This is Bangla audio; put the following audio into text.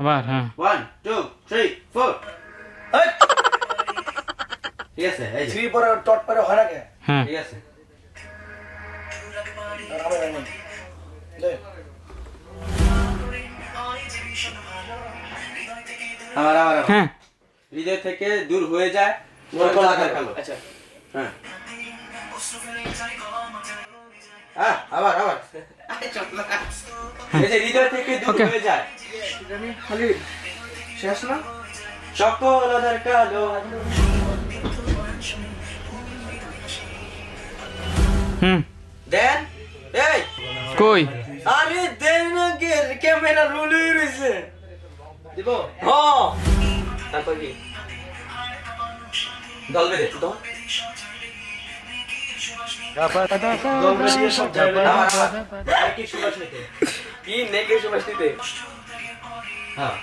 আবার হ্যাঁ। ওয়ান টু থ্রি ফোর ঠিক আছে এই থ্রি পরে টট পরে হয় না কে? হ্যাঁ। ঠিক আছে। আমার আমার। হ্যাঁ। হৃদয় থেকে দূর হয়ে যায় মনে করো আকার কালো আচ্ছা। হ্যাঁ। হ্যাঁ আবার আবার। হৃদয় থেকে দূর হয়ে যায় খালি শেষ না? সকল আধার কালো হুম। দেন? এই! কই? আরে দেন না কে? ক্যামেরা রোল হয়ে রয়েছে। দিব? হ্যাঁ তারপর কি? দল কি সুবাস নিতে? হ্যাঁ